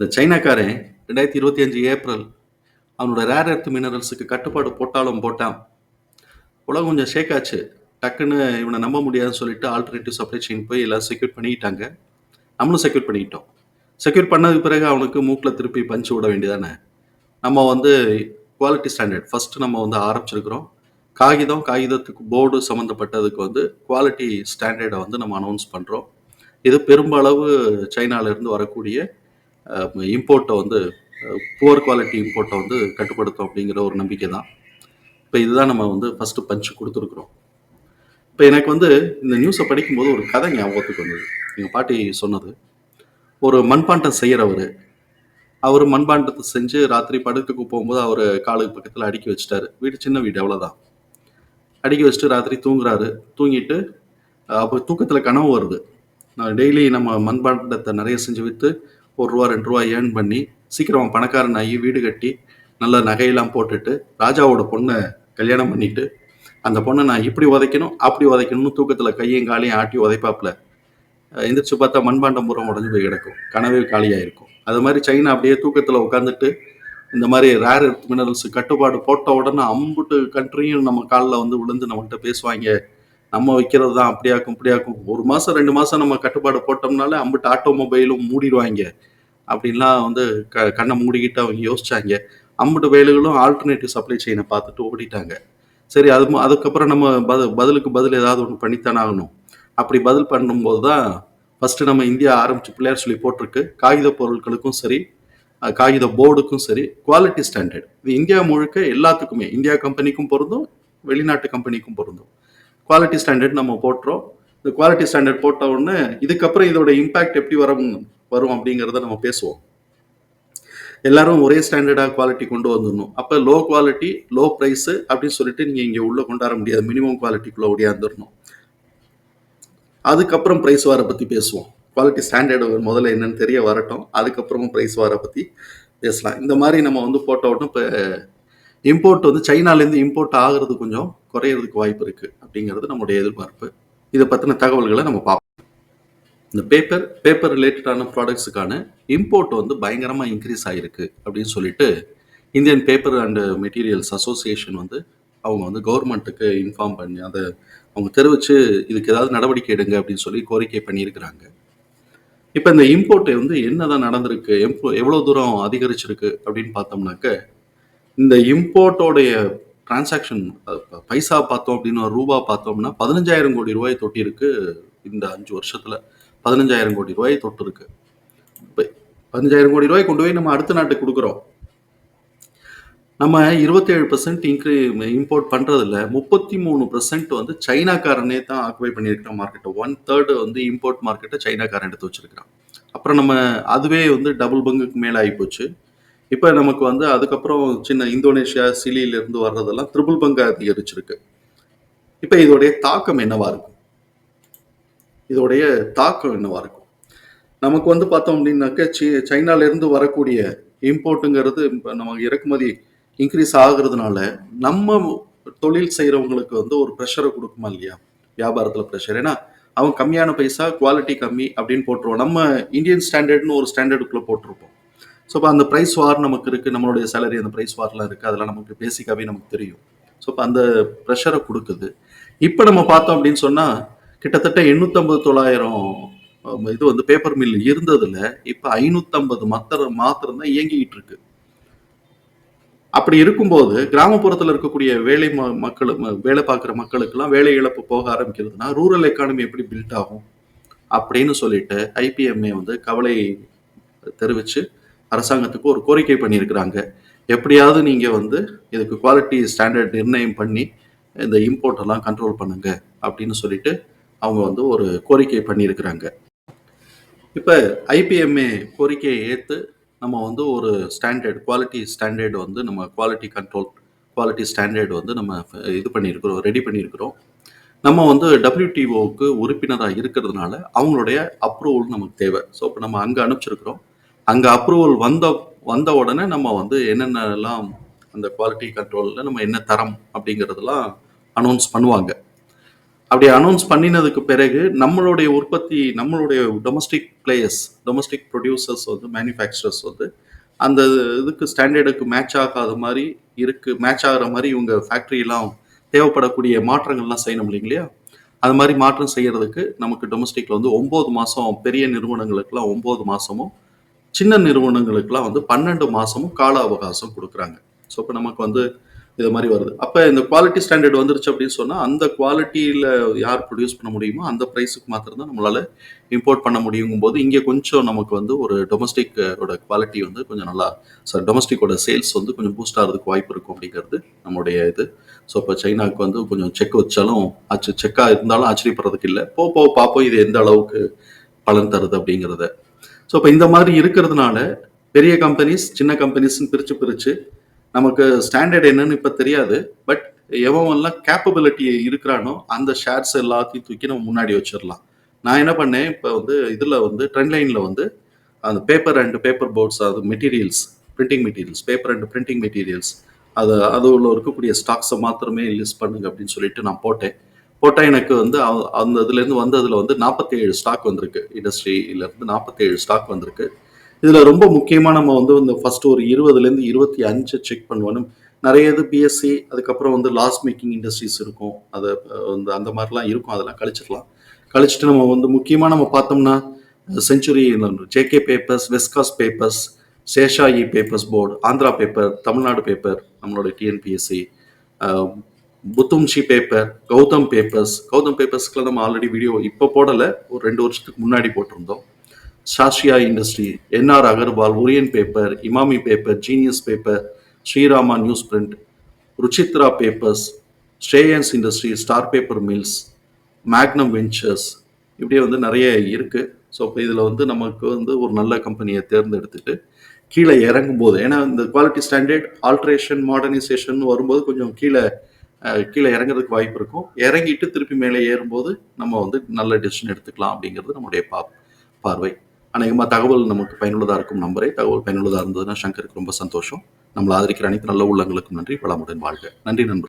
இந்த சைனாக்காரன் ரெண்டாயிரத்தி இருபத்தி அஞ்சு ஏப்ரல் அவனோட ரேர் எர்த் மினரல்ஸுக்கு கட்டுப்பாடு போட்டாலும் போட்டான். உலகம் கொஞ்சம் ஷேக் ஆச்சு. டக்குன்னு இவனை நம்ப முடியாதுன்னு சொல்லிட்டு ஆல்டர்னேட்டிவ் சப்ளை செயின் போய் எல்லாம் செக்யூர் பண்ணிக்கிட்டாங்க நம்மளும் செக்யூர் பண்ணிக்கிட்டோம் செக்யூர் பண்ணதுக்கு பிறகு அவனுக்கு மூக்கில் திருப்பி பஞ்சு விட வேண்டியதானே? நம்ம வந்து குவாலிட்டி ஸ்டாண்டர்ட் ஃபஸ்ட்டு நம்ம வந்து ஆரம்பிச்சிருக்கிறோம். காகிதம் காகிதத்துக்கு போர்டு சம்மந்தப்பட்டதுக்கு வந்து குவாலிட்டி ஸ்டாண்டர்டை வந்து நம்ம அனௌன்ஸ் பண்ணுறோம் இது பெரும்பளவு சைனாவிலேருந்து வரக்கூடிய இம்போர்ட்டை வந்து புவர் குவாலிட்டி இம்போர்ட்டை வந்து கட்டுப்படுத்தும் அப்படிங்கிற ஒரு நம்பிக்கை தான். இப்போ இதுதான் நம்ம வந்து ஃபஸ்ட்டு பஞ்சு கொடுத்துருக்குறோம். இப்போ எனக்கு வந்து இந்த நியூஸை படிக்கும்போது ஒரு கதை ஞாபகத்துக்கு வந்தது. எங்கள் பாட்டி சொன்னது ஒரு மண்பாண்டம் செய்கிறவர் அவர் மண்பாண்டத்தை செஞ்சு ராத்திரி படுத்துக்கு போகும்போது அவர் காலுக்கு பக்கத்தில் அடுக்கி வச்சுட்டாரு. வீடு சின்ன வீடு அவ்வளோதான் அடுக்கி வச்சுட்டு ராத்திரி தூங்குறாரு. தூங்கிட்டு அப்போ தூக்கத்தில் கனவு வருது. நான் டெய்லி நம்ம மண்பாண்டத்தை நிறைய செஞ்சு விற்று ஒரு ரூபா ரெண்டு ரூபா ஏர்ன் பண்ணி சீக்கிரம் பணக்காரன் ஆகி வீடு கட்டி நல்ல நகையெல்லாம் போட்டுட்டு ராஜாவோட பொண்ணை கல்யாணம் பண்ணிட்டு அந்த பொண்ணை நான் இப்படி உதைக்கணும் அப்படி உதைக்கணும்னு தூக்கத்தில் கையும் காலையும் ஆட்டி உதைப்பாப்புல. எந்திரிச்சு பார்த்தா மண்பாண்டம் பூரம் உடஞ்சு போய் கிடக்கும். கனவே காலியாக இருக்கும் அது மாதிரி சைனா அப்படியே தூக்கத்தில் உட்காந்துட்டு இந்த மாதிரி ரேர் எர்த் மினரல்ஸ் கட்டுப்பாடு போட்ட உடனே அம்புட்டு கண்ட்ரியும் நம்ம காலில் வந்து விழுந்து நம்மகிட்ட பேசுவாங்க. நம்ம வைக்கிறது தான் அப்படியாக்கும் இப்படியாக்கும். ஒரு மாதம் ரெண்டு மாதம் நம்ம கட்டுப்பாடு போட்டோம்னாலே அம்பிட்டு ஆட்டோமொபைலும் மூடிடுவாங்க. அப்படின்லாம் வந்து க கண்ணை மூடிக்கிட்டு அவங்க யோசிச்சாங்க. அம்பிட்டு வேலுகளும் ஆல்டர்னேட்டிவ் சப்ளை செயினை பார்த்துட்டு ஓடிட்டாங்க. சரி அது அதுக்கப்புறம் நம்ம பத பதிலுக்கு பதில் ஏதாவது ஒன்று பண்ணித்தானே ஆகணும். அப்படி பதில் பண்ணும்போது தான் ஃபஸ்ட்டு நம்ம இந்தியா ஆரம்பிச்சு பிள்ளையார் சொல்லி போட்டிருக்கு. காகித பொருட்களுக்கும் சரி காகித போர்டுக்கும் சரி குவாலிட்டி ஸ்டாண்டர்ட் இது இந்தியா முழுக்க எல்லாத்துக்குமே இந்தியா கம்பெனிக்கும் பொருந்தும் வெளிநாட்டு கம்பெனிக்கும் பொருந்தும். குவாலிட்டி ஸ்டாண்டர்ட் நம்ம போட்டுறோம். இந்த குவாலிட்டி ஸ்டாண்டர்ட் போட்ட உடனே இதுக்கப்புறம் இதோட இம்பாக்ட் எப்படி வரும் வரும் அப்படிங்கிறத நம்ம பேசுவோம். எல்லாரும் ஒரே ஸ்டாண்டர்டாக குவாலிட்டி கொண்டு வந்துடணும். அப்போ லோ குவாலிட்டி லோ ப்ரைஸு அப்படின்னு சொல்லிட்டு நீங்கள் இங்கே உள்ளே கொண்டாட முடியாது. மினிமம் குவாலிட்டிக்குள்ளே ஒடியாந்துடணும் அதுக்கப்புறம் ப்ரைஸ் வார பற்றி பேசுவோம். குவாலிட்டி ஸ்டாண்டர்டு முதல்ல என்னன்னு தெரிய வரட்டும். அதுக்கப்புறமும் ப்ரைஸ் வார பற்றி பேசலாம். இந்த மாதிரி நம்ம வந்து போட்ட உடனே இப்போ இம்போர்ட் வந்து சைனாலேருந்து இம்போர்ட் ஆகிறது கொஞ்சம் குறையிறதுக்கு வாய்ப்பு இருக்குது அப்படிங்கிறது நம்முடைய எதிர்பார்ப்பு. இதை பற்றின தகவல்களை நம்ம பார்ப்போம். இந்த பேப்பர் பேப்பர் ரிலேட்டடான ப்ராடக்ட்ஸுக்கான இம்போர்ட் வந்து பயங்கரமாக இன்க்ரீஸ் ஆகிருக்கு அப்படின்னு சொல்லிட்டு Indian paper and materials association வந்து அவங்க வந்து கவர்மெண்ட்டுக்கு இன்ஃபார்ம் பண்ணி அதை அவங்க தெரிவித்து இதுக்கு ஏதாவது நடவடிக்கை எடுங்க அப்படின்னு சொல்லி கோரிக்கை பண்ணியிருக்கிறாங்க. இப்போ இந்த இம்போர்ட்டை வந்து என்னதான் நடந்திருக்கு எவ்வளோ தூரம் அதிகரிச்சிருக்கு அப்படின்னு பார்த்தோம்னாக்க இந்த இம்போர்ட்டோடைய டிரான்சாக்ஷன் பைசா பார்த்தோம் அப்படின்னு ஒரு ரூபா பார்த்தோம்னா பதினஞ்சாயிரம் கோடி ரூபாய் தொட்டிருக்கு இந்த அஞ்சு வருஷத்தில். பதினஞ்சாயிரம் கோடி ரூபாய் தொட்டிருக்கு. பதினஞ்சாயிரம் கோடி ரூபாய் கொண்டு போய் நம்ம அடுத்த நாட்டுக்கு கொடுக்குறோம். நம்ம இருபத்தேழு பர்சன்ட் இன்க்ரீ இம்போர்ட் பண்ணுறதில்ல முப்பத்தி மூணு பர்சன்ட் வந்து சைனாக்காரனே தான் ஆக்குபை பண்ணியிருக்கிற மார்க்கெட்டை ஒன் தேர்டு வந்து இம்போர்ட் மார்க்கெட்டை சைனாக்காரன் எடுத்து வச்சிருக்கிறான். அப்புறம் நம்ம அதுவே வந்து டபுள் பங்குக்கு மேலே ஆகிப்போச்சு இப்போ நமக்கு வந்து அதுக்கப்புறம் சின்ன இந்தோனேஷியா சிலியிலிருந்து வர்றதெல்லாம் ட்ரிபிள் பங்கா அதிகரிச்சிருக்கு. இப்போ இதோடைய தாக்கம் என்னவா இருக்கும்? இதோடைய தாக்கம் என்னவா இருக்கும்? நமக்கு வந்து பார்த்தோம் அப்படின்னாக்க சீ சைனாலேருந்து வரக்கூடிய இம்போர்ட்டுங்கிறது இப்போ நமக்கு இறக்குமதி இன்க்ரீஸ் ஆகுறதுனால நம்ம தொழில் செய்கிறவங்களுக்கு வந்து ஒரு ப்ரெஷரை கொடுக்குமா இல்லையா? வியாபாரத்தில் ப்ரெஷர் ஏன்னா அவன் கம்மியான பைசா குவாலிட்டி கம்மி அப்படின்னு போட்டுருவோம் நம்ம இந்தியன் ஸ்டாண்டர்ட்னு ஒரு ஸ்டாண்டர்டுக்குள்ளே போட்டிருப்போம். ஸோ இப்போ அந்த ப்ரைஸ் வார் நமக்கு இருக்குது நம்மளுடைய சேலரி அந்த ப்ரைஸ் வார்லாம் இருக்குது அதெல்லாம் நமக்கு பேசிக்காகவே நமக்கு தெரியும். ஸோ இப்போ அந்த ப்ரெஷரை கொடுக்குது. இப்போ நம்ம பார்த்தோம் அப்படின்னு சொன்னால் கிட்டத்தட்ட எண்ணூற்றம்பது தொள்ளாயிரம் இது வந்து பேப்பர் மில் இருந்ததுல இப்போ ஐநூற்றம்பது மத்திர மாத்திரம் தான் இயங்கிக்கிட்டு இருக்கு. அப்படி இருக்கும்போது கிராமப்புறத்தில் இருக்கக்கூடிய வேலை மக்கள் வேலை பார்க்குற மக்களுக்கெல்லாம் வேலை இழப்பு போக ஆரம்பிக்கிறதுனா ரூரல் எக்கானமி எப்படி பில்ட் ஆகும்? அப்படின்னு சொல்லிட்டு ஐபிஎம்ஏ வந்து கவலை தெரிவித்து அரசாங்கத்துக்கு ஒரு கோரிக்கை பண்ணியிருக்கிறாங்க. எப்படியாவது நீங்கள் வந்து இதுக்கு குவாலிட்டி ஸ்டாண்டர்ட் நிர்ணயம் பண்ணி இந்த இம்போர்ட் எல்லாம் கண்ட்ரோல் பண்ணுங்க அப்படின்னு சொல்லிட்டு அவங்க வந்து ஒரு கோரிக்கை பண்ணியிருக்கிறாங்க. இப்போ ஐபிஎம்ஏ கோரிக்கையை ஏற்று நம்ம வந்து ஒரு ஸ்டாண்டர்ட் குவாலிட்டி ஸ்டாண்டர்ட் வந்து நம்ம குவாலிட்டி கண்ட்ரோல் குவாலிட்டி ஸ்டாண்டர்ட் வந்து நம்ம இது பண்ணியிருக்கிறோம் ரெடி பண்ணியிருக்கிறோம். நம்ம வந்து டபிள்யூடிஓவுக்கு உறுப்பினராக இருக்கிறதுனால அவங்களுடைய அப்ரூவல் நமக்கு தேவை. ஸோ இப்போ நம்ம அங்கே அனுப்பிச்சிருக்கிறோம். அங்கே அப்ரூவல் வந்த வந்த உடனே நம்ம வந்து என்னென்னலாம் அந்த குவாலிட்டி கண்ட்ரோலில் நம்ம என்ன தரம் அப்படிங்கிறதெல்லாம் அனௌன்ஸ் பண்ணுவாங்க. அப்படி அனௌன்ஸ் பண்ணினதுக்கு பிறகு நம்மளுடைய உற்பத்தி நம்மளுடைய டொமஸ்டிக் பிளேயர்ஸ் டொமஸ்டிக் ப்ரொடியூசர்ஸ் வந்து மேனுஃபேக்சரர்ஸ் வந்து அந்த இதுக்கு ஸ்டாண்டர்டுக்கு மேட்ச் ஆகாத மாதிரி இருக்கு மேட்ச் ஆகிற மாதிரி இவங்க ஃபேக்ட்ரியெல்லாம் தேவைப்படக்கூடிய மாற்றங்கள்லாம் செய்யணும் இல்லைங்களா? அது மாதிரி மாற்றம் செய்யறதுக்கு நமக்கு டொமஸ்டிக்ல வந்து ஒம்பது மாதம் பெரிய நிறுவனங்களுக்குலாம் ஒம்பது மாதமும் சின்ன நிறுவனங்களுக்குலாம் வந்து பன்னெண்டு மாதமும் கால அவகாசம் கொடுக்குறாங்க. ஸோ இப்போ நமக்கு வந்து இது மாதிரி வருது. அப்போ இந்த குவாலிட்டி ஸ்டாண்டர்ட் வந்துருச்சு அப்படின்னு சொன்னால் அந்த குவாலிட்டியில் யார் ப்ரொடியூஸ் பண்ண முடியுமோ அந்த ப்ரைஸுக்கு மாத்திரம்தான் நம்மளால் நம்மளால இம்போர்ட் பண்ண முடியுங்கும் போது இங்கே கொஞ்சம் நமக்கு வந்து ஒரு டொமஸ்டிக்கோட குவாலிட்டி வந்து கொஞ்சம் நல்லா சார் டொமஸ்டிக்கோட சேல்ஸ் வந்து கொஞ்சம் பூஸ்ட் ஆகிறதுக்கு வாய்ப்பு இருக்கும் அப்படிங்கிறது நம்மளுடைய இது. ஸோ இப்போ சைனாவுக்கு வந்து கொஞ்சம் செக் வச்சாலும் ஆச்சு செக்காக இருந்தாலும் ஆச்சரியப்படுறதுக்கு இல்லை. போ போ பார்ப்போம் இது எந்த அளவுக்கு பலன் தருது அப்படிங்கிறத. ஸோ இப்போ இந்த மாதிரி இருக்கிறதுனால பெரிய கம்பெனிஸ் சின்ன கம்பெனிஸ்ன்னு பிரித்து பிரித்து நமக்கு ஸ்டாண்டர்ட் என்னன்னு இப்போ தெரியாது. பட் எவன்லாம் கேப்பபிலிட்டி இருக்கிறானோ அந்த ஷேர்ஸ் எல்லாத்தையும் தூக்கி நம்ம முன்னாடி வச்சிடலாம் நான் என்ன பண்ணேன் இப்போ வந்து இதில் வந்து ட்ரெண்ட் லைனில் வந்து அந்த பேப்பர் அண்ட் பேப்பர் போர்ட்ஸ் அது materials printing materials paper and printing materials அது அது உள்ள இருக்கக்கூடிய ஸ்டாக்ஸை மாத்திரமே லிஸ்ட் பண்ணுங்க அப்படின்னு சொல்லிட்டு நான் போட்டேன். போட்டால் எனக்கு வந்து அந்த இதுலேருந்து வந்ததில் வந்து நாற்பத்தி ஏழு ஸ்டாக் வந்திருக்கு. இண்டஸ்ட்ரியிலேருந்து நாற்பத்தி ஏழு ஸ்டாக் வந்திருக்கு. இதில் ரொம்ப முக்கியமாக நம்ம வந்து இந்த ஃபர்ஸ்ட் ஒரு இருபதுலேருந்து இருபத்தி அஞ்சு செக் பண்ணுவோம் நிறைய இது பிஎஸ்சி அதுக்கப்புறம் வந்து லாஸ் மேக்கிங் இண்டஸ்ட்ரீஸ் இருக்கும். அதை வந்து அந்த மாதிரிலாம் இருக்கும். அதெல்லாம் கழிச்சிடலாம். கழிச்சிட்டு நம்ம வந்து முக்கியமாக நம்ம பார்த்தோம்னா Century JK papers West Coast papers Seshasayee papers board Andhra paper Tamil Nadu paper நம்மளோட டிஎன்பிஎஸ்சி புத்தும்ஷி பேப்பர் கௌதம் பேப்பர்ஸ் கௌதம் பேப்பர்ஸ்க்குலாம் நம்ம ஆல்ரெடி வீடியோ இப்போ போடலை. ஒரு ரெண்டு வருஷத்துக்கு முன்னாடி போட்டிருந்தோம். சாஷியா industry NR Agarwal Orient paper Emami paper genius paper Srirama news print Ruchira papers Shreyans industry star paper mills magnum ventures இப்படியே வந்து நிறைய இருக்குது ஸோ இப்போ இதில் வந்து நமக்கு வந்து ஒரு நல்ல கம்பெனியை தேர்ந்தெடுத்துட்டு கீழே இறங்கும் போது ஏன்னா இந்த குவாலிட்டி ஸ்டாண்டர்ட் ஆல்ட்ரேஷன் மாடர்னைசேஷன் வரும்போது கொஞ்சம் கீழே கீழே இறங்குறதுக்கு வாய்ப்பு இருக்கும். இறங்கிட்டு திருப்பி மேலே ஏறும்போது நம்ம வந்து நல்ல டெசிஷன் எடுத்துக்கலாம் அப்படிங்கிறது நம்முடைய பா பார்வை. அநேகமாக தகவல் நமக்கு பயனுள்ளதாக இருக்கும் நம்பரே. தகவல் பயனுள்ளதாக இருந்ததுன்னா சங்கருக்கு ரொம்ப சந்தோஷம். நம்மளை ஆதரிக்கிற அனைத்து நல்ல உள்ளங்களுக்கும் நன்றி. வளமுடன் வாழ்க. நன்றி நண்பர்